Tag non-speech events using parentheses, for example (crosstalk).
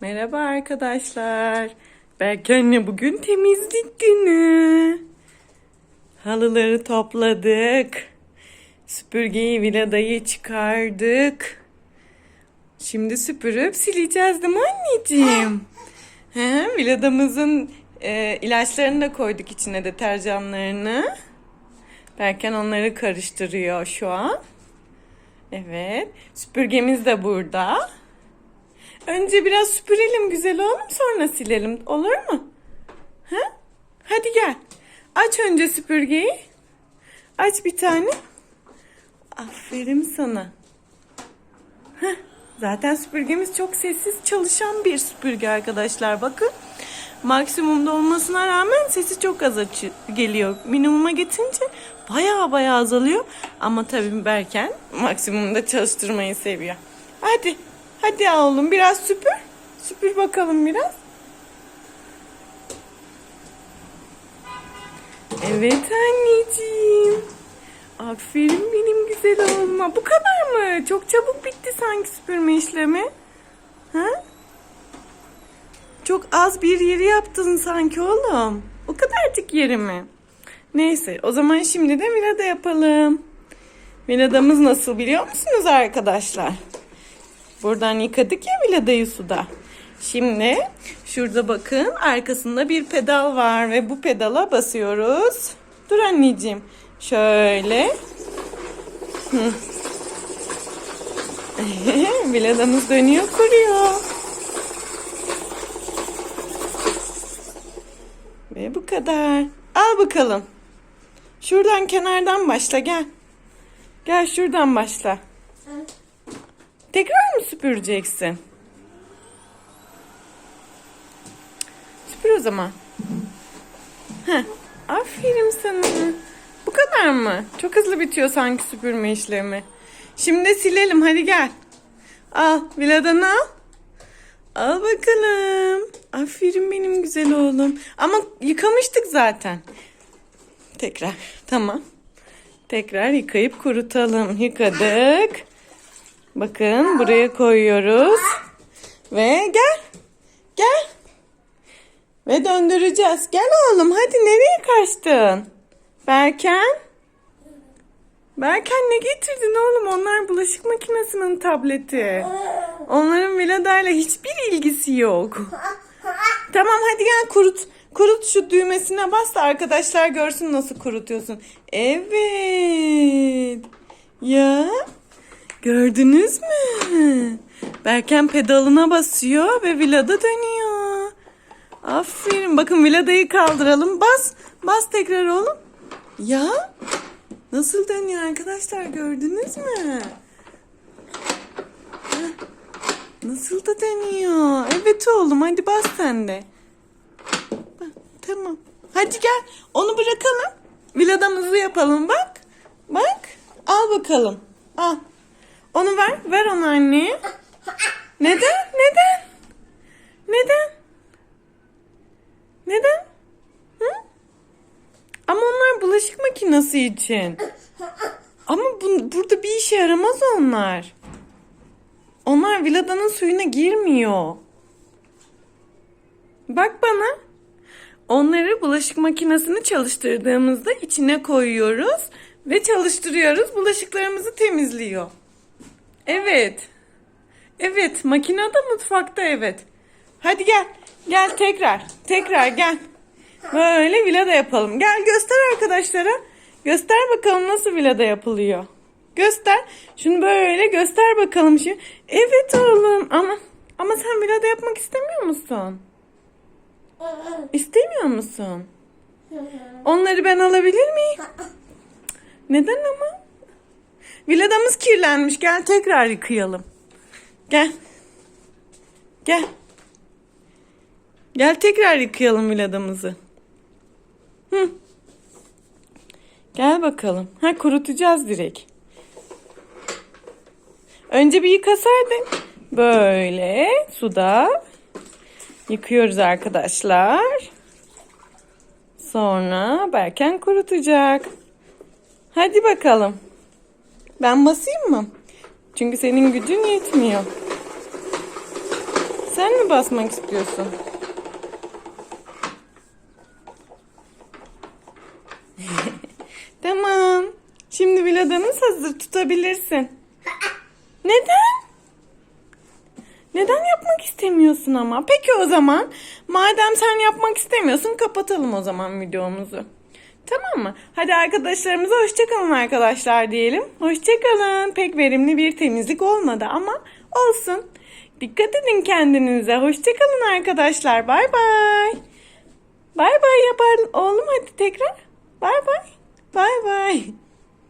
Merhaba arkadaşlar. Belki anne bugün temizlik günü. Halıları topladık. Süpürgeyi viladayı çıkardık. Şimdi süpürüp sileceğiz değil mi anneciğim? (gasps) He, viladamızın e, ilaçlarını da koyduk içine deterjanlarını. Berken onları karıştırıyor şu an. Evet. Süpürgemiz de burada. Önce biraz süpürelim güzel oğlum sonra silelim. Olur mu? Ha? Hadi gel. Aç önce süpürgeyi. Aç bir tane. Aferin sana. Heh. Zaten süpürgemiz çok sessiz çalışan bir süpürge arkadaşlar. Bakın. Maksimumda olmasına rağmen sesi çok az açı geliyor. Minimuma getirince baya baya azalıyor. Ama tabii Berken maksimumda çalıştırmayı seviyor. Hadi. Hadi oğlum biraz süpür. Süpür bakalım biraz. Evet anneciğim. Aferin benim güzel oğluma. Bu kadar mı? Çok çabuk bitti sanki süpürme işlemi. Ha? Çok az bir yeri yaptın sanki oğlum. O kadarcık yeri mi? Neyse o zaman şimdi de vilada yapalım. Viladamız nasıl biliyor musunuz arkadaşlar? Buradan yıkadık ya viladayı suda. Şimdi şurada bakın arkasında bir pedal var ve bu pedala basıyoruz. Dur anneciğim. Şöyle. (laughs) Viladamız dönüyor kuruyor. Ve bu kadar. Al bakalım. Şuradan kenardan başla gel. Gel şuradan başla. Tekrar mı süpüreceksin? Süpür o zaman. Heh, aferin sana. Bu kadar mı? Çok hızlı bitiyor sanki süpürme işlemi. Şimdi silelim hadi gel. Al viladanı al. Al bakalım. Aferin benim güzel oğlum. Ama yıkamıştık zaten. Tekrar. Tamam. Tekrar yıkayıp kurutalım. Yıkadık. Bakın buraya koyuyoruz. Ve gel. Gel. Ve döndüreceğiz. Gel oğlum hadi nereye kaçtın? Berken? Berken ne getirdin oğlum? Onlar bulaşık makinesinin tableti. Onların Vilada'yla hiçbir ilgisi yok. Tamam hadi gel kurut. Kurut şu düğmesine bas da arkadaşlar görsün nasıl kurutuyorsun. Evet. Ya. Gördünüz mü? Berken pedalına basıyor ve Vilada dönüyor. Aferin. Bakın Vilada'yı kaldıralım. Bas. Bas tekrar oğlum. Ya. Nasıl dönüyor arkadaşlar gördünüz mü? Nasıl da dönüyor. Evet oğlum hadi bas sen de. Tamam. Hadi gel. Onu bırakalım. Viladamızı yapalım bak. Bak. Al bakalım. Al. Onu ver. Ver onu anneye. Neden? Neden? Neden? Neden? Hı? Ama onlar bulaşık makinesi için. Ama bu, burada bir işe yaramaz onlar. Onlar viladanın suyuna girmiyor. Bak bana. Onları bulaşık makinesini çalıştırdığımızda içine koyuyoruz ve çalıştırıyoruz. Bulaşıklarımızı temizliyor. Evet. Evet, makinede mutfakta evet. Hadi gel. Gel tekrar. Tekrar gel. Böyle vilada yapalım. Gel göster arkadaşlara. Göster bakalım nasıl vilada yapılıyor. Göster. Şunu böyle göster bakalım şu. Evet oğlum ama ama sen vilada yapmak istemiyor musun? İstemiyor musun? Onları ben alabilir miyim? Neden ama? Viladamız kirlenmiş. Gel tekrar yıkayalım. Gel. Gel. Gel tekrar yıkayalım viladamızı. Hı. Gel bakalım. Ha kurutacağız direkt. Önce bir yıkasaydın. Böyle suda yıkıyoruz arkadaşlar. Sonra Berken kurutacak. Hadi bakalım. Ben basayım mı? Çünkü senin gücün yetmiyor. Sen mi basmak istiyorsun? (laughs) tamam. Şimdi villadanız hazır tutabilirsin. Neden? Neden yapmak istemiyorsun ama? Peki o zaman madem sen yapmak istemiyorsun kapatalım o zaman videomuzu. Tamam mı? Hadi arkadaşlarımıza hoşçakalın arkadaşlar diyelim. Hoşçakalın. Pek verimli bir temizlik olmadı ama olsun. Dikkat edin kendinize. Hoşçakalın arkadaşlar. Bay bay. Bay bay yapar oğlum hadi tekrar. Bay bay. Bay bay.